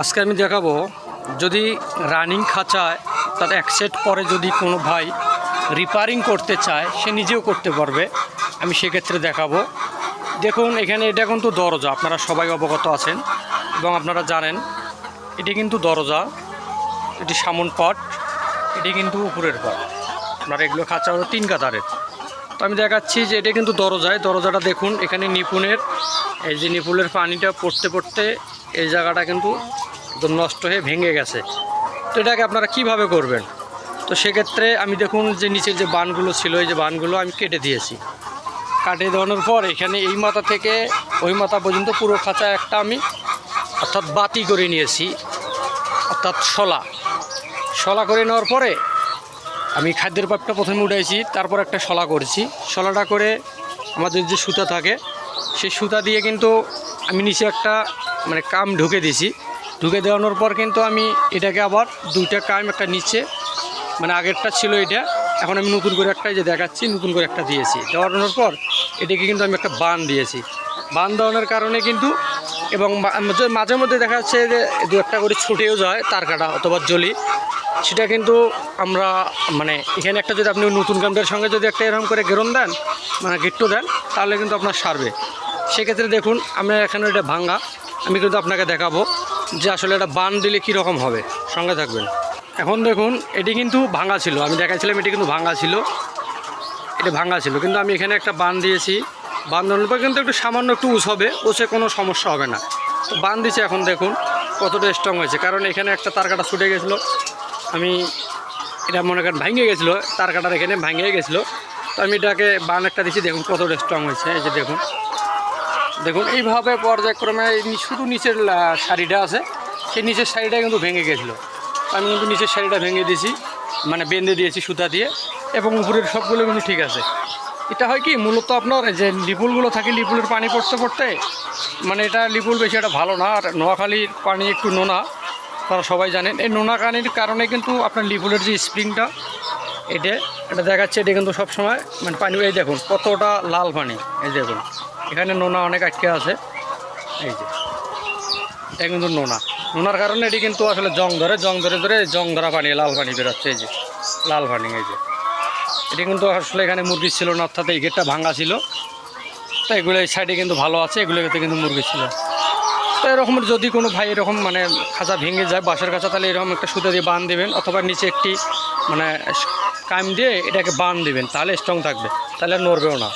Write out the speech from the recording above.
আজকে আমি দেখাবো, যদি রানিং খাঁচায়, তার এক সেট পরে যদি কোনো ভাই রিপেয়ারিং করতে চায়, সে নিজেও করতে পারবে। আমি সেক্ষেত্রে দেখাবো। দেখুন, এখানে এটা কিন্তু দরজা, আপনারা সবাই অবগত আছেন এবং আপনারা জানেন, এটি কিন্তু দরজা, এটি সামন পট, এটি কিন্তু উপরের পট। আপনার এগুলো খাঁচা হলো তিন কাতারের তো আমি দেখাচ্ছি যে এটা কিন্তু দরজায়, দরজাটা দেখুন, এখানে নিপুণের, এই যে নিপুণের পানিটা পড়তে পড়তে এই জায়গাটা কিন্তু একদম নষ্ট হয়ে ভেঙে গেছে। তো এটাকে আপনারা কীভাবে করবেন? তো সেক্ষেত্রে আমি দেখুন যে নিচের যে বানগুলো ছিল, এই যে বানগুলো আমি কেটে দিয়েছি। কাটে দেওয়ানোর পর এখানে এই মাথা থেকে ওই মাথা পর্যন্ত পুরো খাঁচা একটা আমি অর্থাৎ বাতি করে নিয়েছি, অর্থাৎ শলা। শলা করে নেওয়ার পরে আমি খাদ্যের পাইপটা প্রথমে উঠাইছি, তারপর একটা শলা করেছি। শলাটা করে আমাদের যে সুতা থাকে, সেই সুতা দিয়ে কিন্তু আমি নিচে একটা মানে কাম ঢুকে দিয়েছি। ঢুকে দেওয়ানোর পর কিন্তু আমি এটাকে আবার দুইটা কাম একটা নিচে মানে আগেরটা ছিল এটা, এখন আমি নতুন করে একটা যে দেখাচ্ছি, নতুন করে একটা দিয়েছি। দেওয়ানোর পর এটাকে কিন্তু আমি একটা বান দিয়েছি। বান দেওয়ানোর কারণে কিন্তু এবং মাঝে- মধ্যে দেখা যাচ্ছে যে দু একটা করে ছুটেও যায় তার কাটা অথবা জলি। সেটা কিন্তু আমরা মানে এখানে একটা যদি আপনি নতুন কামটার সঙ্গে যদি একটা এরকম করে গেরন দেন মানে গিট্টু দেন, তাহলে কিন্তু আপনার সারবে। সেক্ষেত্রে দেখুন, আমরা এখানে এটা ভাঙ্গা আমি কিন্তু আপনাকে দেখাবো। যে আসলে এটা বান দিলে কী রকম হবে? সঙ্গে থাকবেন। এখন দেখুন, এটি কিন্তু ভাঙা ছিল। আমি দেখাচ্ছিলাম এটি কিন্তু ভাঙা ছিল। এটা ভাঙা ছিল। কিন্তু আমি এখানে একটা বান দিয়েছি। বান দেওয়ার পর কিন্তু একটু সামান্য একটু উস হবে। উসে কোনো সমস্যা হবে না। তো বান দিয়েছি এখন দেখুন, কতটা স্ট্রং হয়েছে। কারণ এখানে একটা তার কাটা ছুটে গেছিল। আমি এটা মনে করেন ভাঙে গেছিল। তার কাটার এখানে ভাঙে গেছিল। তো আমি এটাকে বান একটা দিয়েছি। দেখুন কতটা স্ট্রং হয়েছে। এই যে দেখুন। দেখুন, এইভাবে পর্যায়ক্রমে শুধু নিচের শাড়িটা আছে। সেই নিচের শাড়িটা কিন্তু ভেঙে গেছিল। আমি কিন্তু নিচের শাড়িটা ভেঙে দিয়েছি মানে বেঁধে দিয়েছি সুতা দিয়ে, এবং উপরের সবগুলো কিন্তু ঠিক আছে। এটা হয় কি, মূলত আপনার যে লিপুলগুলো থাকে, লিপুলের পানি পড়তে পড়তে মানে এটা লিপুল বেশি একটা ভালো না, আর নোয়াখালীর পানি একটু নোনা তারা সবাই জানেন। এই নোনা কানির কারণে কিন্তু আপনার লিপুলের যে স্প্রিংটা, এটা এটা দেখাচ্ছে, এটা কিন্তু সবসময় মানে পানি এই দেখুন, কতটা লাল পানি, এই দেখুন। এখানে নোনা অনেক আটকে আছে। এই যে। এটা কিন্তু নোনা। নোনার কারণে এটি কিন্তু আসলে জং ধরে জং ধরে ধরে জং ধরা পানি, লাল পানি বেরোচ্ছে এই যে। লাল পানি, এই যে। এটি কিন্তু আসলে এখানে মুরগি ছিল না, অর্থাৎ এই গেটটা ভাঙা ছিল। তো এগুলো এই সাইডে কিন্তু ভালো আছে এগুলোতে কিন্তু মুরগি ছিল। তো এরকম যদি কোনো ভাই এরকম মানে খাঁচা ভেঙে যায়, বাঁশের খাঁচা, তাহলে এরকম একটা সুতো দিয়ে বান দেবেন, অথবা নিচে একটি মানে কাম দিয়ে এটাকে বান দেবেন, তাহলে স্ট্রং থাকবে। তাহলে নড়বেও না।